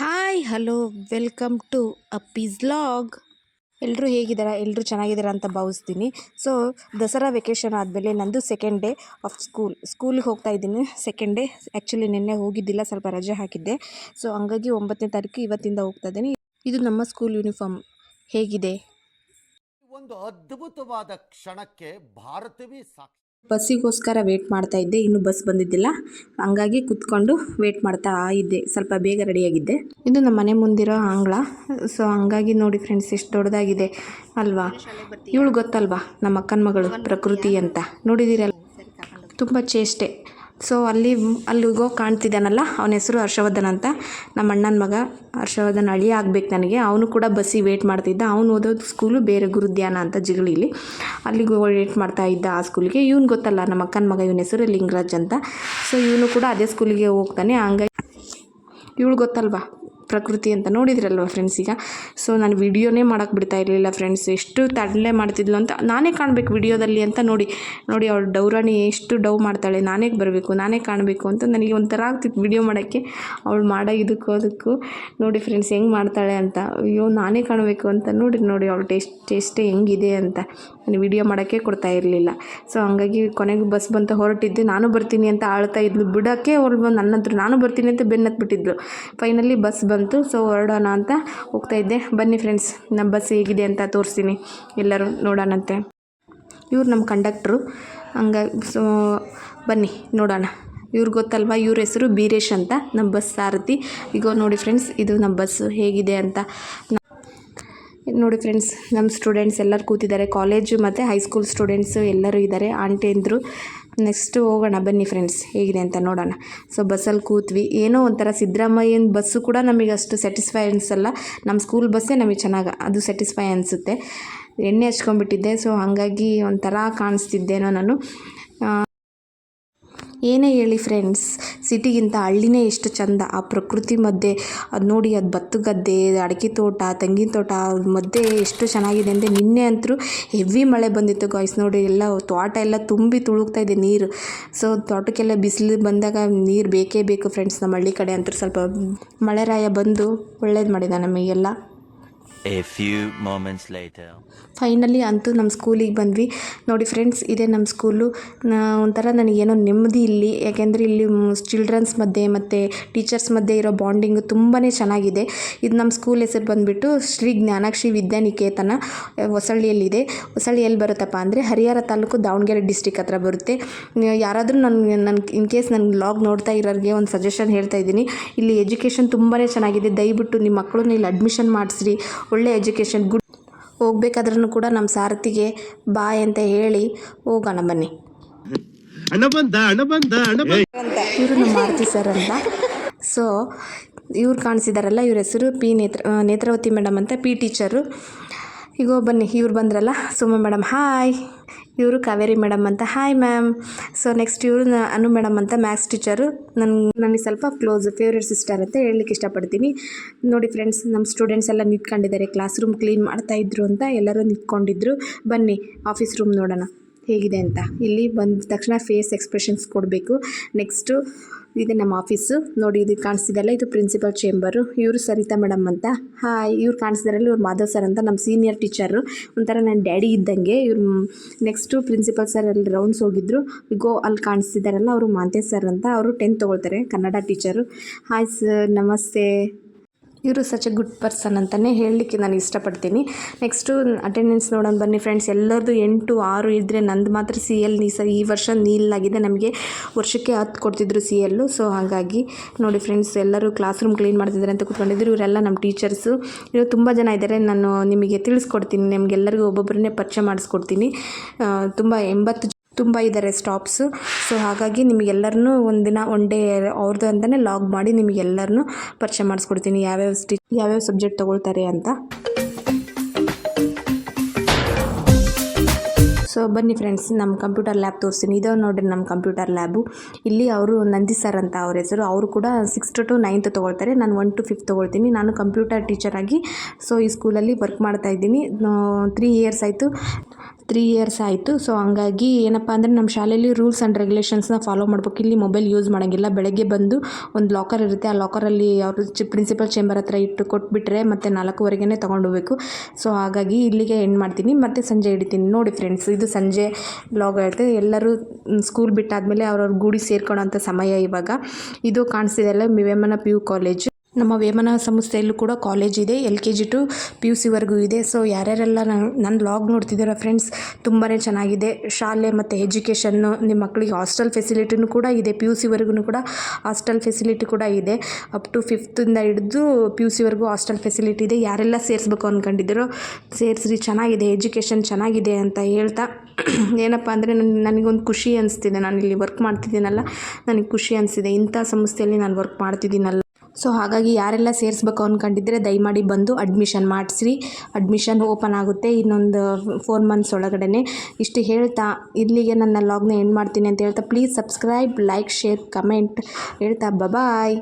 Hi hello welcome to ಅಪ್ಪೀಸ್ log ಎಲ್ಲರೂ ಹೇಗಿದ್ದಾರೆ? ಎಲ್ಲರೂ ಚೆನ್ನಾಗಿದ್ದಾರೆ ಅಂತ ಭಾವಿಸ್ತೀನಿ. ಸೊ ದಸರಾ ವೆಕೇಷನ್ ಆದಮೇಲೆ ನಂದು ಸೆಕೆಂಡ್ ಡೇ ಆಫ್ ಸ್ಕೂಲ್ ಸ್ಕೂಲಿಗೆ ಹೋಗ್ತಾ ಇದ್ದೀನಿ. ಸೆಕೆಂಡ್ ಡೇ ಆ್ಯಕ್ಚುಲಿ ನಿನ್ನೆ ಹೋಗಿದ್ದಿಲ್ಲ, ಸ್ವಲ್ಪ ರಜೆ ಹಾಕಿದ್ದೆ. ಸೊ ಹಂಗಾಗಿ ಒಂಬತ್ತನೇ ತಾರೀಕು ಇವತ್ತಿಂದ ಹೋಗ್ತಾ ಇದ್ದೀನಿ. ಇದು ನಮ್ಮ ಸ್ಕೂಲ್ ಯೂನಿಫಾರ್ಮ್ ಹೇಗಿದೆ? ಒಂದು ಅದ್ಭುತವಾದ ಕ್ಷಣಕ್ಕೆ ಭಾರತವೇ ಸಾಕ್ಷಿ. ಬಸ್ಸಿಗೋಸ್ಕರ ವೇಟ್ ಮಾಡ್ತಾ ಇದ್ದೆ, ಇನ್ನು ಬಸ್ ಬಂದಿದ್ದಿಲ್ಲ. ಹಂಗಾಗಿ ಕುತ್ಕೊಂಡು ವೇಟ್ ಮಾಡ್ತಾ ಇದ್ದೆ, ಸ್ವಲ್ಪ ಬೇಗ ರೆಡಿಯಾಗಿದ್ದೆ ಇದು ನಮ್ಮ ಮನೆ ಮುಂದಿರೋ ಅಂಗಳ ಸೊ ಹಂಗಾಗಿ ನೋಡಿ ಫ್ರೆಂಡ್ಸ್ ಎಷ್ಟು ದೊಡ್ಡದಾಗಿದೆ, ಅಲ್ವಾ? ಇವಳು ಗೊತ್ತಲ್ವಾ, ನಮ್ಮ ಅಕ್ಕನ ಮಗಳು ಪ್ರಕೃತಿ ಅಂತ. ನೋಡಿದ್ದೀರಲ್ಲ ತುಂಬ ಚೇಷ್ಟೆ. ಸೊ ಅಲ್ಲಿ ಅಲ್ಲಿಗೋ ಕಾಣ್ತಿದ್ದಾನಲ್ಲ, ಅವನ ಹೆಸರು ಹರ್ಷವರ್ಧನ್ ಅಂತ. ನಮ್ಮ ಅಣ್ಣನ ಮಗ ಹರ್ಷವರ್ಧನ್ ಅಳಿ ಆಗ್ಬೇಕು ನನಗೆ. ಅವನು ಕೂಡ ಬಸ್ಸಿಗೆ ವೇಟ್ ಮಾಡ್ತಿದ್ದ. ಅವನು ಓದೋದು ಸ್ಕೂಲು ಬೇರೆ ಗುರುದ್ಯಾನ ಅಂತ ಜಿಗಳಿಲಿ. ಅಲ್ಲಿಗೆ ವೇಟ್ ಮಾಡ್ತಾ ಇದ್ದ ಆ ಸ್ಕೂಲಿಗೆ ಇವ್ನು ಗೊತ್ತಲ್ಲ, ನಮ್ಮ ಅಕ್ಕನ ಮಗ ಇವನ ಹೆಸರು ಲಿಂಗರಾಜ್ ಅಂತ. ಸೊ ಇವನು ಕೂಡ ಅದೇ ಸ್ಕೂಲಿಗೆ ಹೋಗ್ತಾನೆ. ಹಂಗಾಗಿ, ಇವಳು ಗೊತ್ತಲ್ವಾ? ಪ್ರಕೃತಿ ಅಂತ ನೋಡಿದ್ರಲ್ವ ಫ್ರೆಂಡ್ಸ್ ಈಗ? ಸೊ ನಾನು ವಿಡಿಯೋನೇ ಮಾಡೋಕ್ಕೆ ಬಿಡ್ತಾ ಇರಲಿಲ್ಲ ಫ್ರೆಂಡ್ಸ್ ಎಷ್ಟು ತಡಲೆ ಮಾಡ್ತಿದ್ಲು ಅಂತ ನಾನೇ ಕಾಣಬೇಕು ವಿಡಿಯೋದಲ್ಲಿ ಅಂತ ನೋಡಿ. ನೋಡಿ ಅವಳು ಡೌರಾಣಿ ಎಷ್ಟು ಡೌ ಮಾಡ್ತಾಳೆ, ನಾನೇ ಬರಬೇಕು, ನಾನೇ ಕಾಣಬೇಕು ಅಂತ ನನಗೆ ಒಂಥರ ಆಗ್ತಿತ್ತು ವಿಡಿಯೋ ಮಾಡೋಕ್ಕೆ. ಅವಳು ಮಾಡೋ ಇದಕ್ಕೂ ಅದಕ್ಕೂ. ನೋಡಿ ಫ್ರೆಂಡ್ಸ್ ಹೆಂಗೆ ಮಾಡ್ತಾಳೆ ಅಂತ. ಅಯ್ಯೋ, ನಾನೇ ಕಾಣಬೇಕು ಅಂತ ನೋಡಿ ನೋಡಿ ಅವಳು ಟೇಸ್ಟ್ ಟೇಸ್ಟೇ ಹೆಂಗಿದೆ ಅಂತ. ನಾನು ವಿಡಿಯೋ ಮಾಡೋಕ್ಕೆ ಕೊಡ್ತಾ ಇರಲಿಲ್ಲ. ಸೊ ಹಂಗಾಗಿ ಕೊನೆಗೆ ಬಸ್ ಬಂತ ಹೊರಟಿದ್ದೆ. ನಾನು ಬರ್ತೀನಿ ಅಂತ ಆಳ್ತಾ ಇದ್ಲು. ಬಿಡೋಕ್ಕೆ ಅವಳು ಬಂದು ನನ್ನ ನಾನು ಬರ್ತೀನಿ ಅಂತ ಬೆನ್ನತ್ಬಿಟ್ಟಿದ್ಲು. ಫೈನಲಿ ಬಸ್ ಬಂತು ಸೊ ಹೊರಡೋಣ ಅಂತ ಹೋಗ್ತಾ ಇದ್ದೆ. ಬನ್ನಿ ಫ್ರೆಂಡ್ಸ್ ನಮ್ಮ ಬಸ್ ಹೇಗಿದೆ ಅಂತ ತೋರಿಸ್ತೀನಿ. ಎಲ್ಲರೂ ನೋಡೋಣಂತೆ. ಇವ್ರು ನಮ್ಮ ಕಂಡಕ್ಟ್ರು ಹಂಗಾಗಿ ಸೊ, ಬನ್ನಿ ನೋಡೋಣ. ಇವ್ರು ಗೊತ್ತಲ್ವಾ? ಇವ್ರ ಹೆಸರು ಬೀರೇಶ್ ಅಂತ, ನಮ್ಮ ಬಸ್ ಸಾರಥಿ. ಈಗ ನೋಡಿ ಫ್ರೆಂಡ್ಸ್ ಇದು ನಮ್ಮ ಬಸ್ಸು ಹೇಗಿದೆ ಅಂತ. ನೋಡಿ ಫ್ರೆಂಡ್ಸ್ ನಮ್ಮ ಸ್ಟೂಡೆಂಟ್ಸ್ ಎಲ್ಲರೂ ಕೂತಿದ್ದಾರೆ. ಕಾಲೇಜು ಮತ್ತು ಹೈಸ್ಕೂಲ್ ಸ್ಟೂಡೆಂಟ್ಸು ಎಲ್ಲರೂ ಇದ್ದಾರೆ. ಆಂಟಿ ಅಂದರು ನೆಕ್ಸ್ಟು ಹೋಗೋಣ, ಬನ್ನಿ ಫ್ರೆಂಡ್ಸ್ ಹೇಗಿದೆ ಅಂತ ನೋಡೋಣ. ಸೊ ಬಸ್ಸಲ್ಲಿ ಕೂತ್ವಿ. ಏನೋ ಒಂಥರ ಸಿದ್ದರಾಮಯ್ಯನ ಬಸ್ಸು ಕೂಡ ನಮಗೆ ಅಷ್ಟು ಸ್ಯಾಟಿಸ್ಫೈ ಅನಿಸಲ್ಲ. ನಮ್ಮ ಸ್ಕೂಲ್ ಬಸ್ಸೇ ನಮಗೆ ಚೆನ್ನಾಗಿ, ಅದು ಸ್ಯಾಟಿಸ್ಫೈ ಅನಿಸುತ್ತೆ. ಎಣ್ಣೆ ಹಚ್ಕೊಂಡ್ಬಿಟ್ಟಿದ್ದೆ. ಸೊ ಹಾಗಾಗಿ ಒಂಥರ ಕಾಣಿಸ್ತಿದ್ದೇನೋ ನಾನು. ಏನೇ ಹೇಳಿ ಫ್ರೆಂಡ್ಸ್ ಸಿಟಿಗಿಂತ ಹಳ್ಳಿನೇ ಎಷ್ಟು ಚಂದ. ಆ ಪ್ರಕೃತಿ ಮಧ್ಯೆ, ಅದು ನೋಡಿ ಅದು ಬತ್ತು ಗದ್ದೆ, ಅಡಿಕೆ ತೋಟ, ತೆಂಗಿನ ತೋಟ ಮಧ್ಯೆ ಎಷ್ಟು ಚೆನ್ನಾಗಿದೆ ಅಂದರೆ ನಿನ್ನೆ ಅಂತೂ ಹೆವಿ ಮಳೆ ಬಂದಿತ್ತು ಗಾಯ್ಸ್ ನೋಡಿ ಎಲ್ಲ ತೋಟ ಎಲ್ಲ ತುಂಬಿ ತುಳುಕ್ತಾ ಇದೆ ನೀರು. ಸೊ ತೋಟಕ್ಕೆಲ್ಲ ಬಿಸಿಲು ಬಂದಾಗ ನೀರು ಬೇಕೇ ಬೇಕು ಫ್ರೆಂಡ್ಸ್ ನಮ್ಮ ಹಳ್ಳಿ ಕಡೆ ಅಂತೂ ಸ್ವಲ್ಪ ಮಳೆರಾಯ ಬಂದು ಒಳ್ಳೇದು ಮಾಡಿದ ನಮಗೆಲ್ಲ. A few moments later. Finally ಅಂತೂ ನಮ್ಮ ಸ್ಕೂಲಿಗೆ ಬಂದ್ವಿ. ನೋಡಿ ಫ್ರೆಂಡ್ಸ್ ಇದೇ ನಮ್ಮ ಸ್ಕೂಲು ಒಂಥರ ನನಗೇನೋ ನೆಮ್ಮದಿ ಇಲ್ಲಿ. ಯಾಕೆಂದರೆ ಇಲ್ಲಿ ಚಿಲ್ಡ್ರನ್ಸ್ ಮಧ್ಯೆ ಮತ್ತು ಟೀಚರ್ಸ್ ಮಧ್ಯೆ ಇರೋ ಬಾಂಡಿಂಗು ತುಂಬಾ ಚೆನ್ನಾಗಿದೆ. ಇದು ನಮ್ಮ ಸ್ಕೂಲ್ ಹೆಸರು ಬಂದುಬಿಟ್ಟು ಶ್ರೀ ಜ್ಞಾನಾಕ್ಷಿ ವಿದ್ಯಾನಿಕೇತನ ಹೊಸಳ್ಳಿಯಲ್ಲಿದೆ. ಹೊಸಳ್ಳಿ ಎಲ್ಲಿ ಬರುತ್ತಪ್ಪ ಅಂದರೆ ಹರಿಹರ ತಾಲೂಕು ದಾವಣಗೆರೆ ಡಿಸ್ಟಿಕ್ ಹತ್ರ ಬರುತ್ತೆ. ಯಾರಾದರೂ ನನ್ನ ನನ್ನ ಇನ್ ಕೇಸ್ ನನ್ನ ಬ್ಲಾಗ್ ನೋಡ್ತಾ ಇರೋರಿಗೆ ಒಂದು ಸಜೆಷನ್ ಹೇಳ್ತಾ ಇದ್ದೀನಿ. ಇಲ್ಲಿ ಎಜುಕೇಷನ್ ತುಂಬಾ ಚೆನ್ನಾಗಿದೆ. ದಯವಿಟ್ಟು ನಿಮ್ಮ ಮಕ್ಕಳನ್ನ ಇಲ್ಲಿ ಅಡ್ಮಿಷನ್ ಮಾಡಿಸ್ರಿ. ಒಳ್ಳೆ ಎಜುಕೇಷನ್ ಗುಡ್ ಹೋಗ್ಬೇಕಾದ್ರೂ ಕೂಡ ನಮ್ಮ ಸಾರಥಿಗೆ ಬಾಯ್ ಅಂತ ಹೇಳಿ ಹೋಗೋಣ ಬನ್ನಿ. ಇವರು ನಮ್ಮ ಮಾರುತಿ ಸರ್ ಅಂತ. ಸೊ ಇವ್ರು ಕಾಣಿಸಿದಾರಲ್ಲ ಇವ್ರ ಹೆಸರು ಪಿ ನೇತ್ರ ನೇತ್ರಾವತಿ ಮೇಡಮ್ ಅಂತ ಪಿ ಟೀಚರು ಈಗ ಬನ್ನಿ ಇವ್ರು ಬಂದ್ರಲ್ಲ ಸುಮ ಮೇಡಮ್ ಹಾಯ್ ಇವರು ಕಾವೇರಿ ಮೇಡಮ್ ಅಂತ. ಹಾಯ್ ಮ್ಯಾಮ್ ಸೊ ನೆಕ್ಸ್ಟ್ ಇವರು ಅನು ಮೇಡಮ್ ಅಂತ ಮ್ಯಾಥ್ಸ್ ಟೀಚರು ನನ್ನ ನನಗೆ ಸ್ವಲ್ಪ ಕ್ಲೋಸ್ ಫೇವ್ರೆಟ್ ಸಿಸ್ಟರ್ ಅಂತ ಹೇಳಲಿಕ್ಕೆ ಇಷ್ಟಪಡ್ತೀನಿ. ನೋಡಿ ಫ್ರೆಂಡ್ಸ್ ನಮ್ಮ ಸ್ಟೂಡೆಂಟ್ಸ್ ಎಲ್ಲ ನಿಂತ್ಕೊಂಡಿದ್ದಾರೆ. ಕ್ಲಾಸ್ ರೂಮ್ ಕ್ಲೀನ್ ಮಾಡ್ತಾ ಇದ್ರು ಅಂತ ಎಲ್ಲರೂ ನಿಂತ್ಕೊಂಡಿದ್ರು. ಬನ್ನಿ ಆಫೀಸ್ ರೂಮ್ ನೋಡೋಣ. ಹೇಗಿದೆ ಅಂತ. ಇಲ್ಲಿ ಬಂದ ತಕ್ಷಣ ಫೇಸ್ ಎಕ್ಸ್ಪ್ರೆಷನ್ಸ್ ಕೊಡಬೇಕು. ನೆಕ್ಸ್ಟು ಇದೆ ನಮ್ಮ ಆಫೀಸು ನೋಡಿ ಇದು ಕಾಣಿಸ್ತಿದೆಲ್ಲ ಇದು ಪ್ರಿನ್ಸಿಪಲ್ ಚೇಂಬರು ಇವರು ಸರಿತಾ ಮೇಡಮ್ ಅಂತ. ಹಾಯ್ ಇವ್ರು ಕಾಣಿಸಿದಾರಲ್ಲ ಇವ್ರು ಮಾಧವ್ ಸರ್ ಅಂತ. ನಮ್ಮ ಸೀನಿಯರ್ ಟೀಚರು ಒಂಥರ ನನ್ನ ಡ್ಯಾಡಿ ಇದ್ದಂಗೆ. ಇವ್ರು ನೆಕ್ಸ್ಟು ಪ್ರಿನ್ಸಿಪಲ್ ಸರ್ ಅಲ್ಲಿ ರೌಂಡ್ಸ್ ಹೋಗಿದ್ರು. ಗೋ ಅಲ್ಲಿ ಕಾಣಿಸ್ತಿದ್ದಾರಲ್ಲ ಅವರು ಮಾಂತೇಶ್ ಸರ್ ಅಂತ. ಅವರು ಟೆಂತ್ ತೊಗೊಳ್ತಾರೆ, ಕನ್ನಡ ಟೀಚರು ಹಾಯ್ ಸರ್ ನಮಸ್ತೆ. ಇವರು ಸಚ್ ಎ ಗುಡ್ ಪರ್ಸನ್ ಅಂತಲೇ ಹೇಳಲಿಕ್ಕೆ ನಾನು ಇಷ್ಟಪಡ್ತೀನಿ. ನೆಕ್ಸ್ಟು ಅಟೆಂಡೆನ್ಸ್ ನೋಡೋಣ ಬನ್ನಿ ಫ್ರೆಂಡ್ಸ್ ಎಲ್ಲರದು ಎಂಟು, ಆರು ಇದ್ದರೆ ನಂದು ಮಾತ್ರ ಸಿ ಎಲ್ ನೀ ಈ ವರ್ಷ ನೀಲಾಗಿದೆ ನಮಗೆ ವರ್ಷಕ್ಕೆ ಹತ್ತು ಕೊಡ್ತಿದ್ರು ಸಿ ಎಲ್ಲು ಸೊ ಹಾಗಾಗಿ ನೋಡಿ ಫ್ರೆಂಡ್ಸ್ ಎಲ್ಲರೂ ಕ್ಲಾಸ್ ರೂಮ್ ಕ್ಲೀನ್ ಮಾಡ್ತಿದ್ದಾರೆ ಅಂತ ಕೂತ್ಕೊಂಡಿದ್ರು ಇವರೆಲ್ಲ ನಮ್ಮ ಟೀಚರ್ಸು ಇನ್ನು ತುಂಬ ಜನ ಇದ್ದಾರೆ. ನಾನು ನಿಮಗೆ ತಿಳಿಸ್ಕೊಡ್ತೀನಿ. ನಿಮಗೆಲ್ಲರಿಗೂ ಒಬ್ಬೊಬ್ಬರನ್ನೇ ಪರಿಚಯ ಮಾಡಿಸ್ಕೊಡ್ತೀನಿ. ತುಂಬ ಎಂಬತ್ತು ತುಂಬ ಇದ್ದಾರೆ ಸ್ಟಾಪ್ಸು ಸೊ ಹಾಗಾಗಿ ನಿಮಗೆಲ್ಲರನ್ನೂ ಒಂದಿನ ಒನ್ ಡೇ ಅವ್ರದ್ದು ಅಂತಲೇ ಲಾಗ್ ಮಾಡಿ ನಿಮಗೆಲ್ಲರನ್ನೂ ಪರಿಚಯ ಮಾಡಿಸ್ಕೊಡ್ತೀನಿ. ಯಾವ್ಯಾವ ಸ್ಟಿ ಯಾವ್ಯಾವ ಸಬ್ಜೆಕ್ಟ್ ತೊಗೊಳ್ತಾರೆ ಅಂತ. ಸೊ ಬನ್ನಿ ಫ್ರೆಂಡ್ಸ್ ನಮ್ಮ ಕಂಪ್ಯೂಟರ್ ಲ್ಯಾಬ್ ತೋರಿಸ್ತೀನಿ. ಇದು ನೋಡಿರಿ ನಮ್ಮ ಕಂಪ್ಯೂಟರ್ ಲ್ಯಾಬು ಇಲ್ಲಿ ಅವರು ನಂದಿ ಸರ್ ಅಂತ ಅವ್ರ ಹೆಸರು. ಅವರು ಕೂಡ ಸಿಕ್ಸ್ತ್ ಟು ನೈನ್ತ್ ತೊಗೊಳ್ತಾರೆ. ನಾನು ಒನ್ ಟು ಫಿಫ್ತ್ ತೊಗೊಳ್ತೀನಿ. ನಾನು ಕಂಪ್ಯೂಟರ್ ಟೀಚರ್ ಆಗಿ ಸೊ ಈ ಸ್ಕೂಲಲ್ಲಿ ವರ್ಕ್ ಮಾಡ್ತಾ ಇದ್ದೀನಿ. ತ್ರೀ ಇಯರ್ಸ್ ಆಯಿತು. ತ್ರೀ ಇಯರ್ಸ್ ಆಯಿತು. ಸೊ ಹಂಗಾಗಿ ಏನಪ್ಪ ಅಂದರೆ ನಮ್ಮ ಶಾಲೆಯಲ್ಲಿ ರೂಲ್ಸ್ ಆ್ಯಂಡ್ ರೆಗ್ಯುಲೇಷನ್ಸ್ನ ಫಾಲೋ ಮಾಡ್ಬೇಕು. ಇಲ್ಲಿ ಮೊಬೈಲ್ ಯೂಸ್ ಮಾಡೋಂಗಿಲ್ಲ. ಬೆಳಗ್ಗೆ ಬಂದು ಒಂದು ಲಾಕರ್ ಇರುತ್ತೆ. ಆ ಲಾಕರಲ್ಲಿ ಅವರು ಚಿ ಪ್ರಿನ್ಸಿಪಲ್ ಚೇಂಬರ್ ಹತ್ರ ಇಟ್ಟು ಕೊಟ್ಬಿಟ್ರೆ ಮತ್ತು ನಾಲ್ಕೂವರೆಗೆ ತೊಗೊಂಡೋಗ್ಬೇಕು ಸೊ ಹಾಗಾಗಿ ಇಲ್ಲಿಗೆ ಎಂಡ್ ಮಾಡ್ತೀನಿ. ಮತ್ತು ಸಂಜೆ ಹಿಡಿತೀನಿ. ನೋಡಿ ಫ್ರೆಂಡ್ಸ್ ಇದು ಸಂಜೆ ಬ್ಲಾಗ್ ಆಗುತ್ತೆ ಎಲ್ಲರೂ ಸ್ಕೂಲ್ ಬಿಟ್ಟಾದಮೇಲೆ ಅವ್ರವ್ರ ಗೂಡಿ ಸೇರ್ಕೊಳ್ಳೋಂಥ ಸಮಯ ಇವಾಗ. ಇದು ಕಾಣಿಸ್ತಿದೆಯಲ್ಲ ವಿವೇಮನ ಪಿ ಯು ಕಾಲೇಜು ನಮ್ಮ ವೇಮನ ಸಂಸ್ಥೆಯಲ್ಲೂ ಕೂಡ ಕಾಲೇಜ್ ಇದೆ L K G to P U ಸಿವರೆಗೂ ಇದೆ. ಸೊ ಯಾರ್ಯಾರೆಲ್ಲ ನಾನು ನನ್ನ ಲಾಗ್ ನೋಡ್ತಿದ್ದೀರ ಫ್ರೆಂಡ್ಸ್ ತುಂಬಾ ಚೆನ್ನಾಗಿದೆ. ಶಾಲೆ ಮತ್ತು ಎಜುಕೇಷನ್ನು ನಿಮ್ಮ ಮಕ್ಕಳಿಗೆ ಹಾಸ್ಟೆಲ್ ಫೆಸಿಲಿಟಿನೂ ಕೂಡ ಇದೆ ಪಿ ಯು ಸಿವರೆಗೂ ಕೂಡ ಹಾಸ್ಟೆಲ್ ಫೆಸಿಲಿಟಿ ಕೂಡ ಇದೆ. ಅಪ್ ಟು ಫಿಫ್ತಿಂದ ಹಿಡಿದು ಪಿ ಯು ಸಿವರೆಗೂ ಹಾಸ್ಟೆಲ್ ಫೆಸಿಲಿಟಿ ಇದೆ. ಯಾರೆಲ್ಲ ಸೇರಿಸ್ಬೇಕು ಅಂದ್ಕೊಂಡಿದ್ದೀರೋ ಸೇರಿಸ್ರಿ, ಚೆನ್ನಾಗಿದೆ ಎಜುಕೇಷನ್ ಚೆನ್ನಾಗಿದೆ ಅಂತ ಹೇಳ್ತಾ. ಏನಪ್ಪ ಅಂದರೆ ನನ್ನ ನನಗೊಂದು ಖುಷಿ ಅನಿಸ್ತಿದೆ. ನಾನು ಇಲ್ಲಿ ವರ್ಕ್ ಮಾಡ್ತಿದ್ದೀನಲ್ಲ, ನನಗೆ ಖುಷಿ ಅನಿಸಿದೆ ಇಂಥ ಸಂಸ್ಥೆಯಲ್ಲಿ ನಾನು ವರ್ಕ್ ಮಾಡ್ತಿದ್ದೀನಲ್ಲ. ಸೊ ಹಾಗಾಗಿ ಯಾರೆಲ್ಲ ಸೇರಿಸ್ಬೇಕು ಅಂದ್ಕೊಂಡಿದ್ರೆ ದಯಮಾಡಿ ಬಂದು ಅಡ್ಮಿಷನ್ ಮಾಡಿಸ್ರಿ. ಅಡ್ಮಿಷನ್ ಓಪನ್ ಆಗುತ್ತೆ ಇನ್ನೊಂದು ಫೋರ್ ಮಂತ್ಸ್ ಒಳಗಡೆ ಇಷ್ಟು ಹೇಳ್ತಾ, ಇಲ್ಲಿಗೆ ನನ್ನ ಲಾಗ್ನ ಎಂಡ್ ಮಾಡ್ತೀನಿ ಅಂತ ಹೇಳ್ತಾ please subscribe like share comment ಹೇಳ್ತಾ ಬಾಯ್